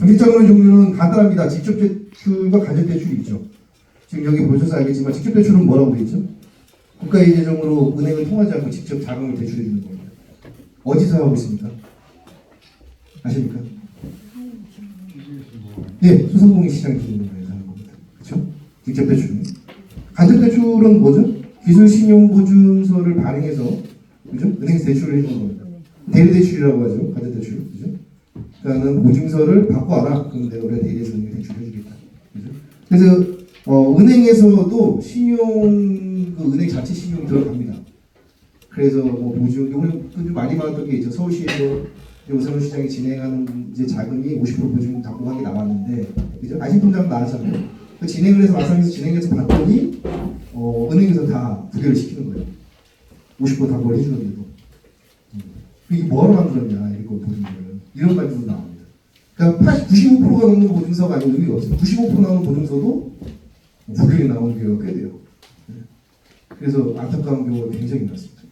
정책자금의 종류는 간단합니다. 직접 대출과 간접 대출이 있죠. 지금 여기 보셔서 알겠지만 직접 대출은 뭐라고 되어 있죠? 국가의 재정으로 은행을 통하지 않고 직접 자금을 대출해 주는 겁니다. 어디서 하고 있습니까? 아십니까? 예, 소상공인 시장 기준에서 하는 겁니다. 그렇죠? 직접 대출은. 간접 대출은 뭐죠? 기술 신용 보증서를 발행해서 그죠? 은행에서 대출을 해주는 겁니다. 대리 대출이라고 하죠. 간접 대출. 그러니까는 보증서를 와라. 그럼 내가 우리가 대리해서 은행에 대출해 주겠다. 그죠? 그래서 어, 은행에서도 신용 그 은행 자체 신용이 들어갑니다. 그래서 뭐 보증 요즘 좀 많이 받았던 게 있죠. 서울시에서 요새는 시장이 진행하는 이제 자금이 50% 보증 담보관이 나왔는데 그죠? 아신통장 나왔잖아요. 그 진행을 해서 마상에서 진행해서 봤더니 어, 은행에서 다 부결을 시키는 거예요. 50% 담보를 해주는데도 음. 이게 뭐하러 만들었냐 이거 보증서를 이런 말도 나옵니다. 그러니까 80, 95%가 넘는 보증서가 아니고 의미가 없어요. 95% 나오는 보증서도 부결이 나오는 경우가 꽤 돼요. 네. 그래서 안타까운 경우가 굉장히 많습니다.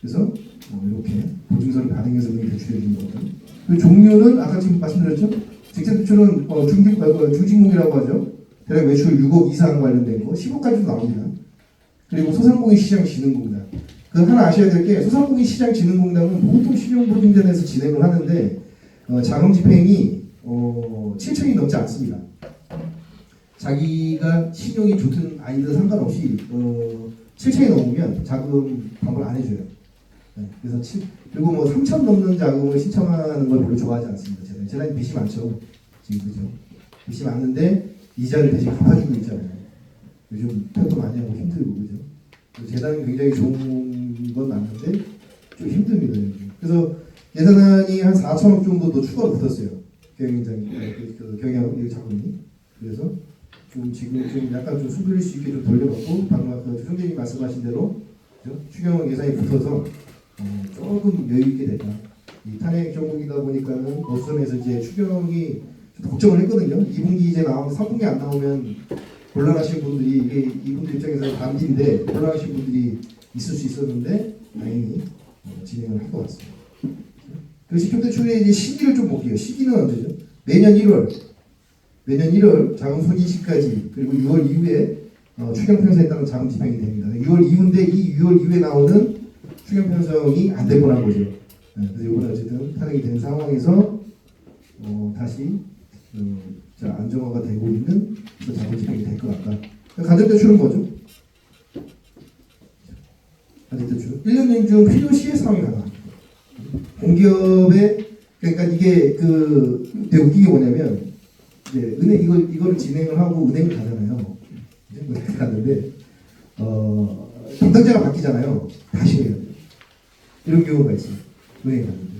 그래서 어, 이렇게 보증서를 발행해서 은행에 대출해 주는 거거든요. 그 종류는 아까 지금 말씀드렸죠? 직접 대출은 어, 중진, 어, 중진공이라고 하죠. 대략 매출 6억 이상 관련된 거 10억까지도 나옵니다. 그리고 소상공인 시장 진흥공단. 그 하나 아셔야 될 게 소상공인 시장 진흥공단은 보통 신용보증전에서 진행을 하는데 어, 자금 집행이 어, 7천이 넘지 않습니다. 자기가 신용이 좋든 아니든 상관없이 어, 7천이 넘으면 자금 반을 안 해줘요. 네, 그래서 치, 그리고 뭐 3천 넘는 자금을 신청하는 걸 별로 좋아하지 않습니다. 재단 재단이 빚이 많죠. 지금 그죠? 빚이 많은데 이자를 대신 갚아주고 있잖아요. 요즘 편도 많이 하고 힘들고 그죠? 재단은 굉장히 좋은 건 맞는데 좀 힘듭니다. 그래서 예산안이 한 4천억 정도 더 추가로 붙었어요. 경영장 그, 그 경영 이 자금이 그래서 좀 지금 좀 약간 좀숨 돌릴 수 있게 좀 돌려봤고 방금 아까 총재님 말씀하신 대로? 추경 예산이 붙어서 어, 조금 여유 있게 됐다. 이 탄핵 정국이다 보니까는 어선에서 이제 추경이 좀 걱정을 했거든요. 2분기 이제 나오면 3분기 안 나오면 곤란하신 분들이 이게 이분들 입장에서 반기인데 곤란하신 분들이 있을 수 있었는데 다행히 어, 진행을 한것 같습니다. 그 식품대출의 이제 시기를 좀 볼게요. 시기는 언제죠? 매년 1월, 매년 1월 자금 소진 시까지 그리고 6월 이후에 어, 추경 편성에 따른 자금 집행이 됩니다. 6월 이후인데 이 6월 이후에 나오는 추경 편성이 안 되고 난 거죠. 네, 그래서 이번 어쨌든 탄핵이 된 상황에서 어, 다시 어, 자, 안정화가 되고 있는 그 자본 집행이 될 것 같다. 간접 대출은 뭐죠? 간접 대출 1년 내중 필요시에 상황이 가능합니다. 공기업의 그러니까 이게 그 되게 웃긴 게 뭐냐면 이제 은행 이거 이거를 진행을 하고 은행을 가잖아요. 은행 갔는데 어 담당자가 바뀌잖아요. 다시 해야 돼요. 이런 경우가 있어요. 은행 갔는데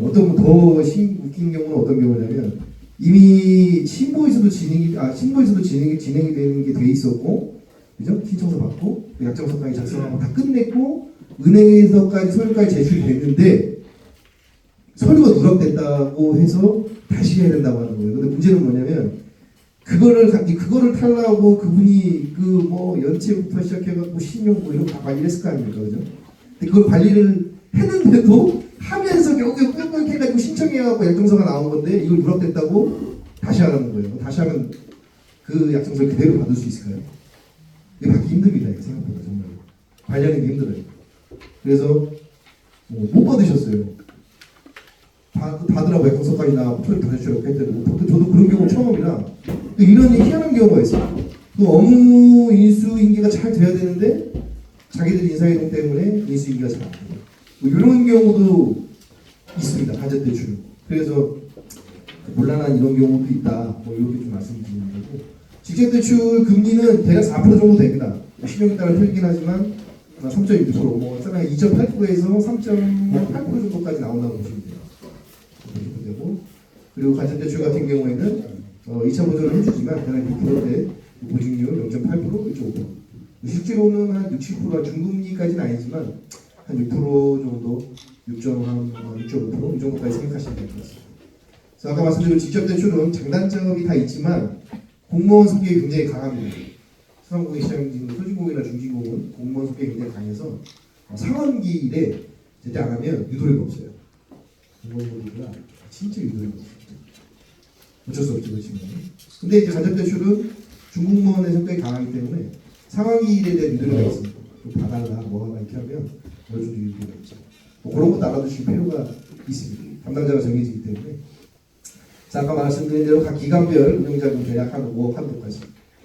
어떤 더 신, 웃긴 경우는 어떤 경우냐면 이미 신고에서도 진행이 아 신고에서도 진행이 진행이 되는 게 돼 있었고 그죠? 신청서 받고 그 약정서까지 작성하고 다 끝냈고 은행에서까지 서류까지 제출이 됐는데 서류가 누락됐다고 해서 다시 해야 된다고 하는 거예요. 근데 문제는 뭐냐면 그거를 가- 그거를 탈라고 그분이 그 뭐 연체부터 시작해갖고 신용 뭐 이런 거 다 관리했을 거 아닙니까, 그죠? 근데 그걸 관리를 했는데도 하면서 결국에 꾹꾹 해가지고 신청해갖고 약정서가 나온 건데 이걸 누락됐다고 다시 하라는 거예요. 다시 하면 그 약정서를 그대로 받을 수 있을까요? 이게 받기 힘듭니다. 이거 생각보다 정말 관리하는 게 힘들어요. 그래서 어, 못 받으셨어요. 받, 받으라고 약정서까지 나 표를 다 해주라고 했더니 저도, 저도 그런 경우 처음이라 또 이런 희한한 경우가 있어요. 또 업무 인수 인계가 잘 돼야 되는데 자기들 인사이동 때문에 인수 인계가 잘 안 돼요. 뭐 이런 경우도 있습니다. 간접 대출. 그래서 곤란한 이런 경우도 있다. 뭐 이렇게 좀 말씀드리는 거고 직접 대출 금리는 대략 4% 정도 됩니다. 신용에 따라 틀리긴 하지만 3.6%, 뭐 사람이 2.8%에서 3.8% 정도까지 나온다고 보시면 되고 그리고 간접 대출 같은 경우에는 어, 2차 보조를 해주지만 대략 6%대 보증률 0.8% 1.5% 실제로는 한 6, 7% 중금리까지는 아니지만 한 6% 정도 6.5%이 정도까지 생각하시면 될 것 같습니다. 그래서 아까 말씀드린 직접 대출은 장단점이 다 있지만 공무원 성격이 굉장히 강합니다. 소상공인 시장 지금 소진공이나 중진공은 공무원 성격이 굉장히 강해서 어, 상환기일에 제때 안 하면 유도리가 없어요. 공무원분들보다 진짜 없습니다. 어쩔 수 없죠, 그 친구는. 근데 이제 가전대출은 중국문의 성격이 강하기 때문에 상황일에 대한 유도가 있습니다. 좀 봐달라, 뭐 하나 이렇게 하면 어느 정도 유도가 있죠. 뭐 그런 것도 알아두실 필요가 있습니다. 담당자가 정해지기 때문에. 자, 아까 말씀드린 대로 각 기관별 운영자금 계약 한 5억 한도까지.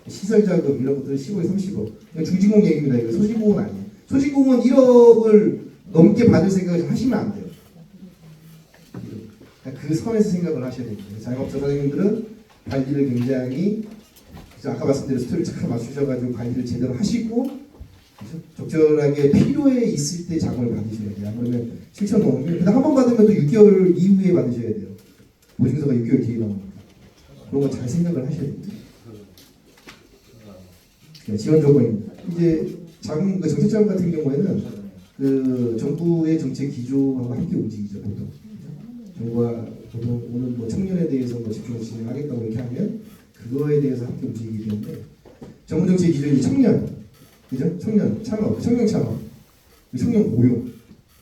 시설 자금 이런 것들은 15에 30억. 이거 중진공 얘기입니다. 이거 소진공은 아니에요. 소진공은 1억을 넘게 받을 생각을 하시면 안 돼요. 그 선에서 생각을 하셔야 됩니다. 자영업자 사장님들은 관리를 굉장히 아까 말씀드린 스토리를 잘 맞추셔가지고 관리를 제대로 하시고? 적절하게 필요에 있을 때 자금을 받으셔야 돼요. 안 그러면 7천 넘으면 근데 한 번 받으면 또 6개월 이후에 받으셔야 돼요. 보증서가 6개월 뒤에 나옵니다. 그런 거 잘 생각을 하셔야 됩니다. 네, 지원 조건입니다. 이제 자금 그 정책 자금 같은 경우에는 그 정부의 정책 기조하고 함께 움직이죠 보통. 보통 오늘 뭐 청년에 대해서 뭐 집중을 진행하겠다고 이렇게 하면 그거에 대해서 함께 움직이기 때문에 정부 정책 기조이 청년, 그죠? 청년 창업, 청년 창업, 청년 고용,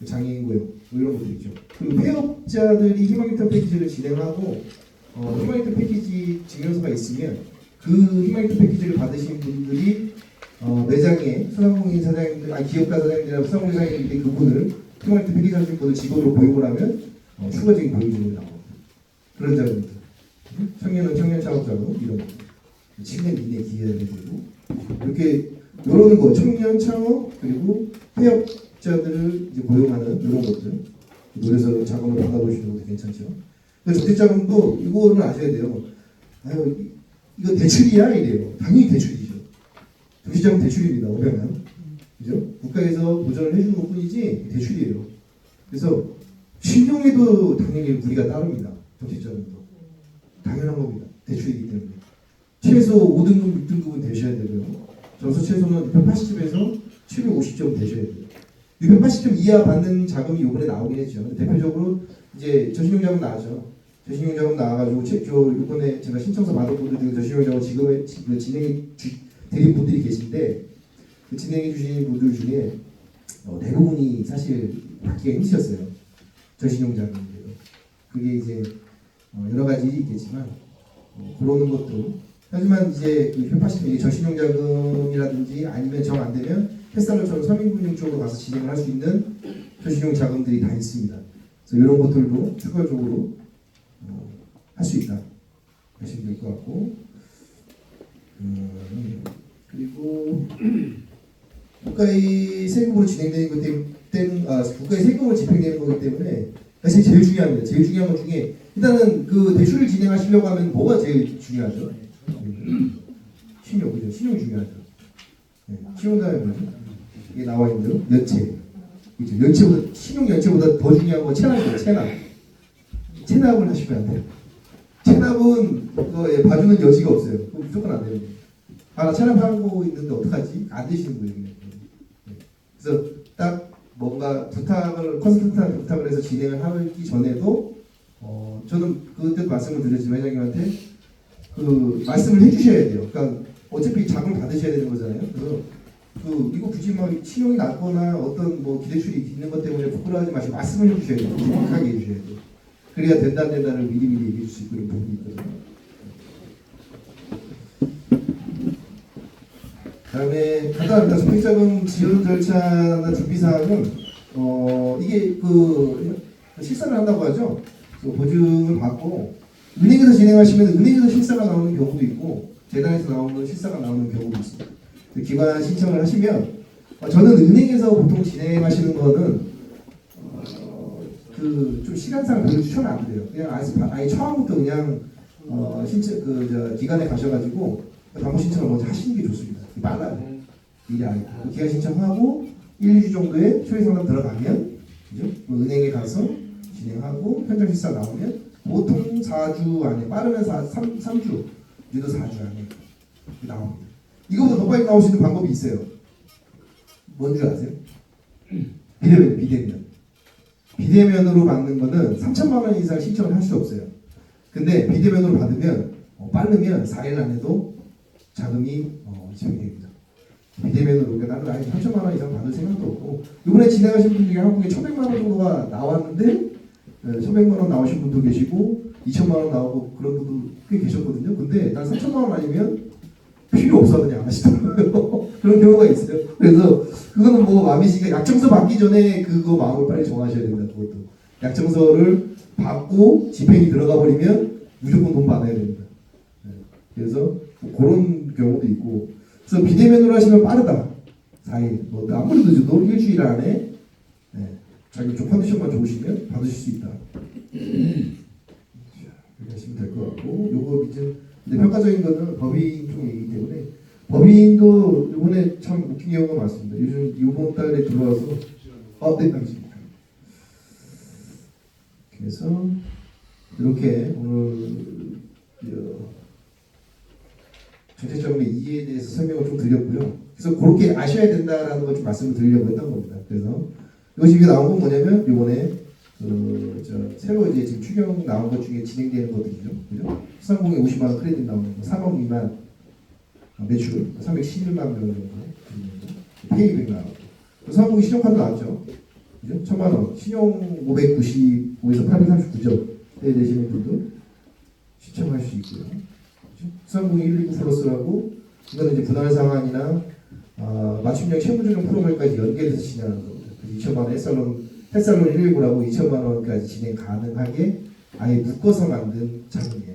장애인 고용 뭐 이런 것들이죠. 그리고 폐업자들이 희망인턴 패키지를 진행하고 어, 희망인턴 패키지 증명서가 있으면 그 희망인턴 패키지를 받으신 분들이 어, 매장에 소상공인 사장님들, 아 기업가 사장님들이나 소상공인 사장님들이 그분을 희망인턴 패키지 하신 분을 직원으로 고용을 하면 어, 추가적인 보유금이 나옵니다. 그런 자금들. 청년은 청년 창업자금 이런 거. 10년 이내 기회를 되고 이렇게 이런 거 청년 창업 그리고 폐업자들을 이제 고용하는 이런 것들 노래서 자금을 받아보시는 것도 괜찮죠. 저택자금도 이거는 아셔야 돼요. 아유 이- 이거 대출이야 이래요. 당연히 대출이죠. 저택자금 대출입니다. 오면 그죠? 국가에서 보전을 해주는 것뿐이지 대출이에요. 그래서 신용에도 당연히 우리가 따릅니다. 정치자금도 당연한 겁니다. 대출이기 때문에 최소 5등급, 6등급은 되셔야 되고요. 점수 최소는 680점에서 750점 되셔야 돼요. 680점 이하 받는 자금이 이번에 나오긴 했죠. 대표적으로 이제 저신용자금 나왔죠. 저신용자금 나와가지고 제, 저 이번에 제가 신청서 받은 분들 중에 저신용자금 지금에 지- 그 진행해 주, 드린 분들이 계신데 그 진행해 주신 분들 중에 어, 대부분이 사실 받기가 힘드셨어요. 저신용자금인데요. 그게 이제 어, 여러 가지 있겠지만 어, 그러는 것도 하지만 이제 그 협파시키는 이게 저신용 자금이라든지 아니면 정 안 되면 햇살로처럼 서민금융 쪽으로 가서 진행을 할 수 있는 저신용 자금들이 다 있습니다. 그래서 이런 것들도 추가적으로 어, 할수 있다 하시면 될 것 같고 음, 그리고 국가의 세금으로 진행되는 것 때문에 아, 국가의 세금으로 집행되는 거기 때문에 사실 제일 중요합니다. 제일 중요한 것 중에 일단은 그 대출을 진행하시려고 하면 뭐가 제일 중요하죠? 신용 그죠? 신용이 중요하죠. 네. 신용 다음에? 이게 나와 있는 대로 연체. 그죠? 연체보다 신용 연체보다 더 중요한 건 체납이에요. 체납. 체납을 하시면 안 돼요. 체납은 그거 예, 봐주는 여지가 없어요. 무조건 안 돼요. 아나 체납하고 있는데 어떡하지? 안 되시는 거예요. 그래서 딱 뭔가 부탁을 컨설턴트한테 부탁을 해서 진행을 하기 전에도 어 저는 그때 말씀을 드렸지만 회장님한테 그 말씀을 해주셔야 돼요. 그러니까 어차피 자금 받으셔야 되는 거잖아요. 그래서 그 이거 굳이 막 신용이 낮거나 어떤 뭐 기대출이 있는 것 때문에 부끄러워하지 마시고 말씀을 해주셔야 돼요. 정확하게 해주셔야 돼요. 그래야 된다 안 된다를 미리미리 얘기해 줄수 이런 부분이 있거든요. 다음에 간단합니다. 주택자금 지원 절차나 준비 사항은 어 이게 그 실사를 한다고 하죠. 그 보증을 받고 은행에서 진행하시면 은행에서 실사가 나오는 경우도 있고 재단에서 나오는 실사가 나오는 경우도 있습니다. 그 기관 신청을 하시면 어, 저는 은행에서 보통 진행하시는 거는 어, 그좀 시간상 별로 추천 안 드려요. 그냥 아예, 처음부터 그냥 어, 신청 그저 기관에 가셔가지고 담보 신청을 먼저 하시는 게 좋습니다. 빨라요. 알고 그 기간 신청하고 1, 2주 정도에 초기 상담 들어가면 그죠? 그 은행에 가서 진행하고 현장 실사 나오면 보통 4주 안에 빠르면 4, 3, 3주 늦어 4주 안에 나옵니다. 이거보다 더 빨리 나올 수 있는 방법이 있어요. 뭔지 아세요? 비대면, 비대면. 비대면으로 받는 거는 3천만 원 이상 신청을 할 수 없어요. 근데 비대면으로 받으면 어, 빠르면 4일 안에도 자금이 어, 집행됩니다. 비대면으로 그러니까 나는 아예 3천만 원 이상 받을 생각도 없고 이번에 진행하신 분 중에 한국에 1,100만 원 정도가 나왔는데 예, 1100만 원 나오신 분도 계시고 2천만 원 나오고 그런 분도 꽤 계셨거든요. 근데 난 3천만 원 아니면 필요 없어 그냥 안 하시더라고요. 그런 경우가 있어요. 그래서 그거는 뭐 마음이시니까 약정서 받기 전에 그거 마음을 빨리 정하셔야 된다. 그것도 약정서를 받고 집행이 들어가 버리면 무조건 돈 받아야 됩니다. 네. 그래서 뭐 그런 경우도 있고 그래서 비대면으로 하시면 빠르다. 4일 뭐 아무래도 늦어도 일주일 안에 네. 자기 좀 컨디션만 좋으시면 받으실 수 있다. 자, 이렇게 하시면 될 것 같고 요거 이제 근데 평가적인 거는 법인 쪽이기 때문에 법인도 이번에 참 웃긴 경우가 많습니다. 요즘 이번 달에 들어와서 아, 네, 알겠습니다. 그래서 이렇게 오늘 어, 전체적인 이해에 대해서 설명을 좀 드렸고요. 그래서 그렇게 아셔야 된다라는 걸 좀 말씀을 드리려고 했던 겁니다. 그래서 이것이 이게 나온 건 뭐냐면 이번에 그저 새로 이제 지금 추경 나온 것 중에 진행되는 것들이죠. 그죠? 수상공에 50만 원 크레딧 나오는 거, 3억 미만 매출 311만 명 정도 페이백 나오고 수상공에 신용카드 나왔죠. 그죠? 천만 원 신용 595에서 839점 되시는 분도 신청할 수 있고요. 그죠? 수상공에 119 플러스라고 이거는 이제 분할 상환이나 어, 맞춤형 채무조정 프로그램까지 연계해서 진행하는 겁니다. 그래서 2천만 원 햇살론 햇살론 119라고 2천만 원까지 진행 가능하게 아예 묶어서 만든 자금이에요.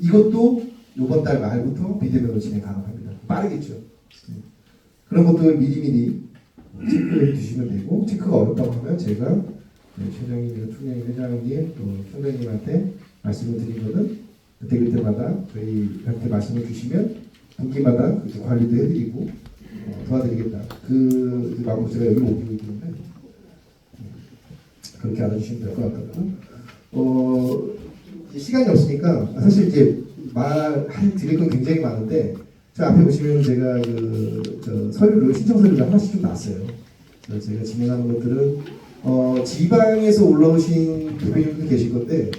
이것도 이번 달 말부터 비대면으로 진행 가능합니다. 빠르겠죠. 네. 그런 것들 미리미리 체크해 두시면 되고 체크가 어렵다고 하면 제가 네, 최정희 총장님, 회장님 또 총장님한테 말씀을 드리면은 그때 그때마다 저희한테 말씀을 주시면 분기마다 관리도 해드리고 어, 도와드리겠다. 그, 그 마음으로 제가 여기 오고 있는데 네, 그렇게 알아주시면 될 것 같고 어, 시간이 없으니까 사실 이제 말 드릴 건 굉장히 많은데 저 앞에 보시면 제가 그저 서류를 신청 서류를 하나씩 좀 놨어요. 제가 진행하는 것들은 어, 지방에서 올라오신 대표님들 계실 건데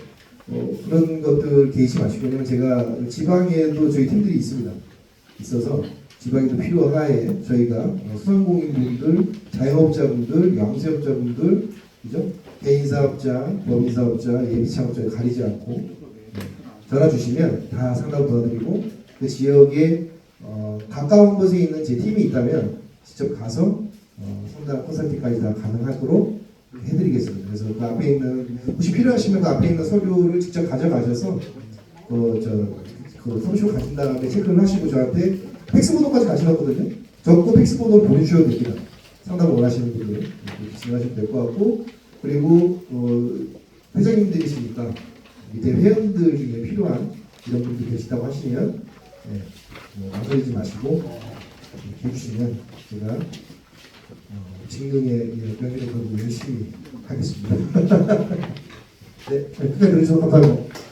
어, 그런 것들 개의치 마시고 왜냐면 제가 지방에도 저희 팀들이 있습니다. 있어서 지방에도 필요 하에 저희가 어, 소상공인분들, 자영업자분들, 영세업자분들, 그죠? 개인사업자, 법인사업자, 예비창업자 가리지 않고 네, 전화 주시면 다 상담 도와드리고 그 지역에 어, 가까운 곳에 있는 제 팀이 있다면 직접 가서 어, 상담 컨설팅까지 다 가능하도록 해드리겠습니다. 그래서 그 앞에 있는 혹시 필요하시면 그 앞에 있는 서류를 직접 가져가셔서 그저그 서류 가진 다음에 체크를 하시고 저한테 팩스 번호까지 가시놨거든요. 적고 팩스 번호를 보내주셔도 됩니다. 상담을 원하시는 분들 진행하시면 될 것 같고 그리고 어, 회장님들이시니까 밑에 회원들 중에 필요한 이런 분들 계시다고 하시면 네, 뭐 망설이지 마시고 이렇게 해주시면 제가 어, 직능의 명예를 걸고 열심히 하겠습니다. 네, 잘 들어주셔서 감사합니다.